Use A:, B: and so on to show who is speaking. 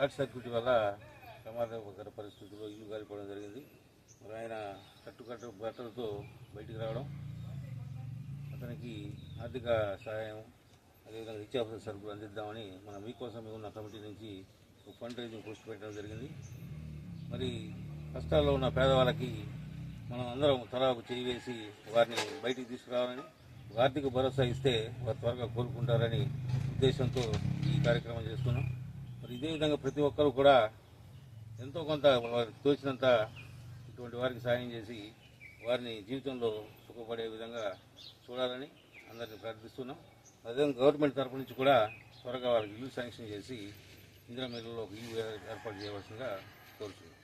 A: Short circuit వల్ల ప్రమాదకర పరిస్థితుల్లో ఇల్లు కాలిపోవడం జరిగింది. మరి ఆయన కట్టుకట్టు బట్టలతో బయటికి రావడం అతనికి ఆర్థిక సహాయం అదేవిధంగా నిత్యావసర సరుకులు అందిద్దామని మన మీకోసం ఉన్న కమిటీ నుంచి ఒక ఫండ్ రైజింగ్ పోస్ట్ పెట్టడం జరిగింది. మరి కష్టాల్లో ఉన్న పేదవాళ్ళకి మనం అందరం తలాకు చేయి వేసి వారిని బయటికి తీసుకురావాలని ఆర్థిక భరోసా ఇస్తే వారు త్వరగా కోలుకుంటారని ఉద్దేశంతో ఈ కార్యక్రమం చేస్తున్నాం ఇదే విధంగా ప్రతి ఒక్కరు కూడా ఎంతో కొంత వారికి తోచినంత ఇటువంటి వారికి సాయం చేసి వారిని జీవితంలో సుఖపడే విధంగా చూడాలని అందరిని ప్రార్థిస్తున్నాం. అదేవిధంగా గవర్నమెంట్ తరపు నుంచి కూడా త్వరగా వారికి ఇల్లు శాంక్షన్ చేసి ఇందిరా మిల్లులో ఒక ఇల్లు ఏర్పాటు చేయవలసిందిగా కోరుతున్నాం